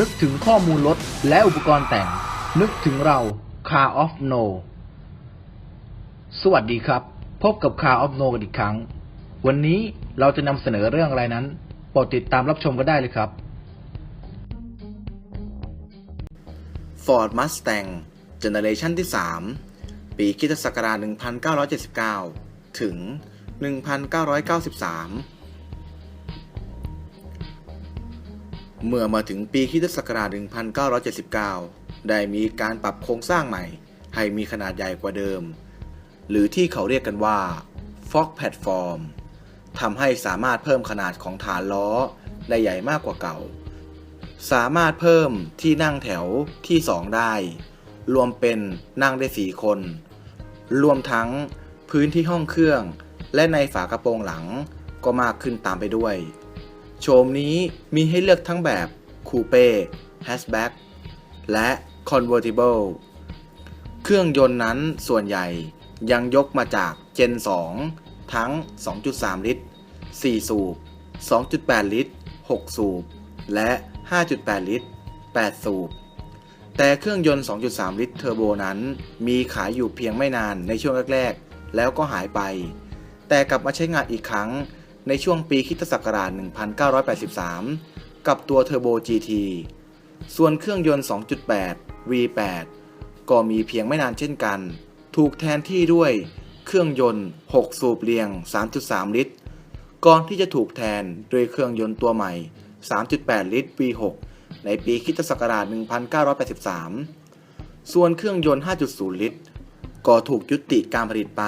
นึกถึงข้อมูลรถและอุปกรณ์แต่ง นึกถึงเรา Car of No สวัสดีครับ พบกับ Car of No กันอีกครั้ง วันนี้เราจะนำเสนอเรื่องอะไรนั้นโปรดติดตามรับชมกันได้เลยครับ Ford Mustang เจเนเรชันที่ 3 ปีคริสตศักราช1979 ถึง 1993 เมื่อมาถึงปีคิศักราช 1979 ได้มีการปรับโครงสร้างใหม่ ให้มีขนาดใหญ่กว่าเดิม หรือที่เขาเรียกกันว่า Fog Platform ทำให้สามารถเพิ่มขนาดของฐานล้อได้ใหญ่มากกว่าเก่า สามารถเพิ่มที่นั่งแถวที่ 2 ได้ รวมเป็นนั่งได้ 4 คน รวมทั้งพื้นที่ห้องเครื่อง และในฝากระโปรงหลังก็มากขึ้นตามไปด้วย โฉมนี้มีให้เลือกทั้งแบบคูเป้แฮชแบ็กและ Convertible เครื่องยนต์นั้นส่วนใหญ่ยังยกมาจาก Gen 2 ทั้ง 2.3 ลิตร 4 สูบ 2.8 ลิตร 6 สูบ และ 5.8 ลิตร 8 สูบ แต่เครื่องยนต์ 2.3 ลิตรเทอร์โบนั้น มีขายอยู่เพียงไม่นานในช่วงแรก ๆ แล้วก็หายไป แต่กลับมาใช้งานอีกครั้ง ในช่วงปีคิศักราช 1983 กับตัวเทอร์โบ GT ส่วนเครื่องยนต์ 2.8 V8 ก็มีเพียงไม่นานเช่นกัน ถูกแทนที่ด้วยเครื่องยนต์ 6 สูบเรียง 3.3 ลิตร ก่อนที่จะถูกแทนด้วยเครื่องยนต์ตัวใหม่ 3.8 ลิตร V6 ในปีคิศักราช 1983 ส่วนเครื่องยนต์ 5.0 ลิตร ก็ถูกยุติการผลิตไป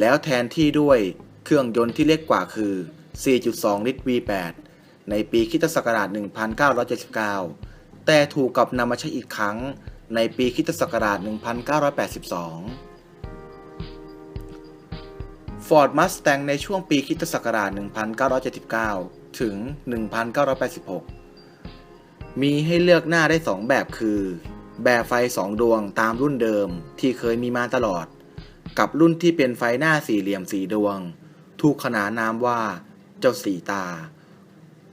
แล้วแทนที่ด้วย เครื่องยนต์ที่เล็กกว่าคือ 4.2 ลิตร V8 ในปีคิตศักราช 1979 แต่ถูกกลับนำมาใช้อีกครั้งในปีคิตศักราช 1982 Ford Mustang ในช่วงปีคิตศักราช 1979 ถึง 1986 มีให้เลือกหน้าได้ 2 แบบคือ แบบไฟ 2 ดวงตามรุ่นเดิมที่เคยมีมาตลอด กับรุ่นที่เป็นไฟหน้าสี่เหลี่ยมสีดวง ถูกขนานนามว่า เจ้าสีตา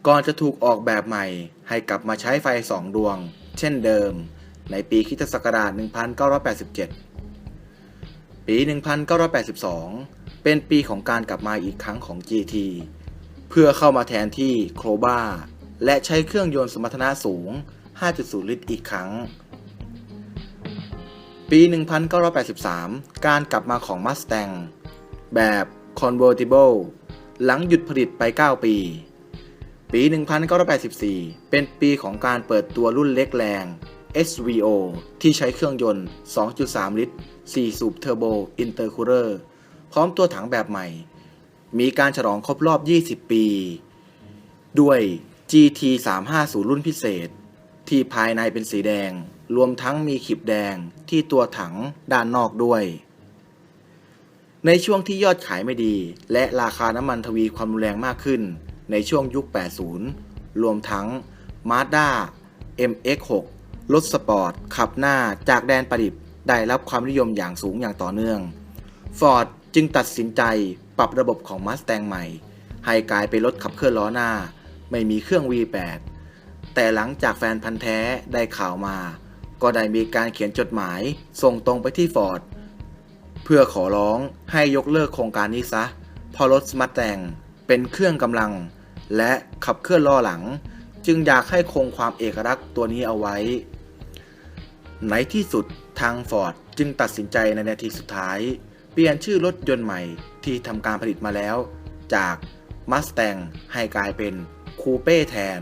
ก่อนจะถูกออกแบบใหม่ให้กลับมาใช้ไฟ2ดวง เช่นเดิม ในปีคริสตศักราช 1987 ปี 1982 เป็นปีของการกลับมาอีกครั้งของ GT เพื่อเข้ามาแทนที่โครบาและใช้เครื่องยนต์สมรรถนะสูง 5.0 ลิตรอีกครั้ง ปี 1983 การกลับมาของ Mustang แบบ Convertible หลังหยุดผลิตไป 9 ปี ปี 1984 เป็นปีของการเปิดตัวรุ่นเล็กแรง SVO ที่ใช้เครื่องยนต์ 2.3 ลิตร 4 สูบเทอร์โบอินเตอร์คูลเลอร์พร้อมตัวถังแบบใหม่ มีการฉลองครบรอบ 20 ปี ด้วย GT 350 รุ่นพิเศษ ที่ภายในเป็นสีแดง รวมทั้งมีขีบแดงที่ตัวถังด้านนอกด้วย ในช่วงที่ยอดขายไม่ดี และราคาน้ำมันทวีความรุนแรงมากขึ้น ในช่วงยุค 80 รวมทั้ง Mazda MX6 รถสปอร์ต ขับหน้าจากแดนประดิบได้รับความนิยมอย่างสูงอย่างต่อเนื่อง Ford จึงตัดสินใจปรับระบบของ Mustang ใหม่ ให้กลายเป็นรถขับเคลื่อนล้อหน้า ไม่มีเครื่อง V8 แต่หลังจากแฟนพันธ์แท้ได้ข่าวมา ก็ได้มีการเขียนจดหมาย ส่งตรงไปที่ Ford พื่อขอร้องให้ยกเลิกโครงการนี้ซะเพราะรถมัตแตงเป็นเครื่องกำลัง และขับเคลื่อนล้อหลัง จึงอยากให้คงความเอกลักษณ์ตัวนี้เอาไว้ ในที่สุดทาง Ford จึงตัดสินใจในนาทีสุดท้าย เปลี่ยนชื่อรถยนต์ใหม่ที่ทำการผลิตมาแล้ว จาก Mustang ให้กลายเป็นคูเป้แทน